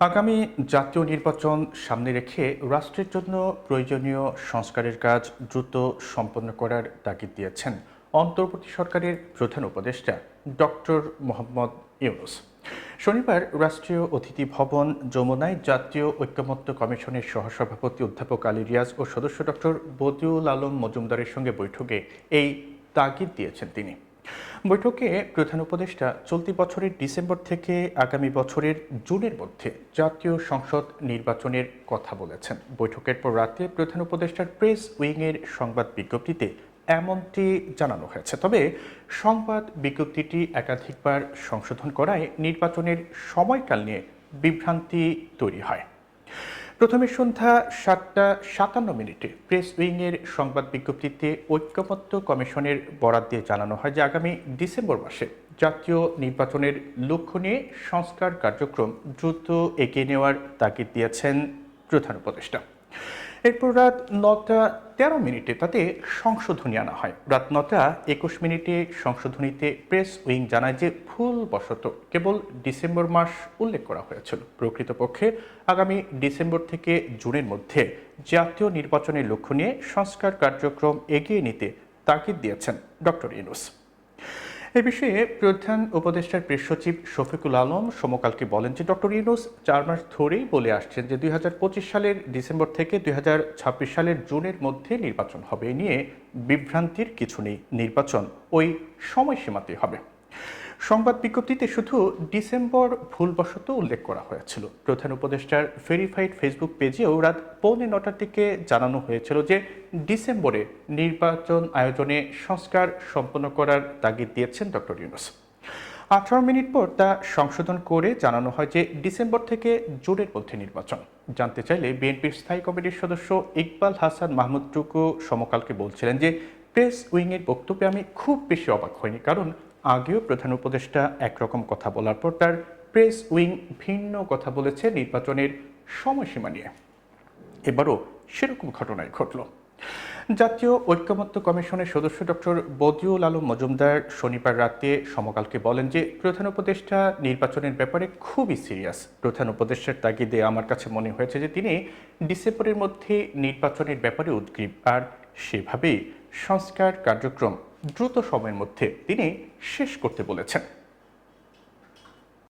আগামী জাতীয় নির্বাচন সামনে রেখে রাষ্ট্রের জন্য প্রয়োজনীয় সংস্কারের কাজ দ্রুত সম্পন্ন করার তাগিদ দিয়েছেন অন্তর্বর্তী সরকারের প্রধান উপদেষ্টা ডক্টর মোহাম্মদ ইউনুস। শনিবার রাষ্ট্রীয় অতিথি ভবন যমুনায় জাতীয় ঐক্যমত্য কমিশনের সহসভাপতি অধ্যাপক আলী রিয়াজ ও সদস্য ডক্টর বদিউল আলম মজুমদারের সঙ্গে বৈঠকে এই তাগিদ দিয়েছেন তিনি। বৈঠকে প্রধান উপদেষ্টা চলতি বছরের ডিসেম্বর থেকে আগামী বছরের জুনের মধ্যে জাতীয় সংসদ নির্বাচনের কথা বলেছেন। বৈঠকের পর রাতে প্রধান উপদেষ্টার প্রেস উইংয়ের সংবাদ বিজ্ঞপ্তিতে এমনটি জানানো হয়েছে। তবে সংবাদ বিজ্ঞপ্তিটি একাধিকবার সংশোধন করায় নির্বাচনের সময়কাল নিয়ে বিভ্রান্তি তৈরি হয়। প্রথমে সন্ধ্যা সাতটা সাতান্ন মিনিটে প্রেস উইংয়ের সংবাদ বিজ্ঞপ্তিতে ঐক্যমত্য কমিশনের বরাদ দিয়ে জানানো হয় যে আগামী ডিসেম্বর মাসে জাতীয় নির্বাচনের লক্ষ্য নিয়ে সংস্কার কার্যক্রম দ্রুত এগিয়ে নেওয়ার তাগিদ দিয়েছেন প্রধান উপদেষ্টা। এরপর রাত নটা তেরো মিনিটে তাতে সংশোধনী আনা হয়। রাত নটা একুশ মিনিটে সংশোধনীতে প্রেস উইং জানায় যে ভুলবশত কেবল ডিসেম্বর মাস উল্লেখ করা হয়েছিল। প্রকৃতপক্ষে আগামী ডিসেম্বর থেকে জুনের মধ্যে জাতীয় নির্বাচনের লক্ষ্য নিয়ে সংস্কার কার্যক্রম এগিয়ে নিতে তাগিদ দিয়েছেন ডক্টর ইনুস এ বিষয়ে প্রধান উপদেষ্টার প্রেস সচিব শফিকুল আলম সমকালকে বলেন যে ডক্টর ইউনুস চার মাস ধরেই বলে আসছেন যে দুই হাজার পঁচিশ সালের ডিসেম্বর থেকে দুই হাজার ছাব্বিশ সালের জুনের মধ্যে নির্বাচন হবে। এ নিয়ে বিভ্রান্তির কিছু নেই। নির্বাচন ওই সময়সীমাতেই হবে। সংবাদ বিজ্ঞপ্তিতে শুধু ডিসেম্বর ভুলবশত উল্লেখ করা হয়েছিল। প্রধান উপদেষ্টার ভেরিফাইড ফেসবুক পেজেও রাত পৌনে নটার দিকে জানানো হয়েছিল যে ডিসেম্বরে নির্বাচন আয়োজনে সংস্কার সম্পন্ন করার তাগিদ দিয়েছেন ডক্টর ইউনুস। আঠারো মিনিট পর তা সংশোধন করে জানানো হয় যে ডিসেম্বর থেকে জুনের মধ্যে নির্বাচন। জানতে চাইলে বিএনপির স্থায়ী কমিটির সদস্য ইকবাল হাসান মাহমুদ টুকু সমকালকে বলছিলেন যে প্রেস উইংয়ের বক্তব্যে আমি খুব বেশি অবাক হইনি, কারণ আগেও প্রধান উপদেষ্টা একরকম কথা বলার পর তার প্রেস উইং ভিন্ন কথা বলেছে নির্বাচনের সময়সীমা নিয়ে। এবারও সেরকম ঘটনাই ঘটল। জাতীয় ঐক্যমত্য কমিশনের সদস্য ডক্টর বদিউল আলম মজুমদার শনিবার রাতে সমকালকে বলেন যে, প্রধান উপদেষ্টা, নির্বাচনের ব্যাপারে খুবই সিরিয়াস। প্রধান উপদেষ্টার তাগিদে আমার কাছে মনে হয়েছে যে, তিনি ডিসেম্বরের মধ্যে নির্বাচনের ব্যাপারে উদ্গ্রীব। আর সেভাবেই সংস্কার কার্যক্রম দ্রুত সময়ের মধ্যে তিনি শেষ করতে বলেছেন।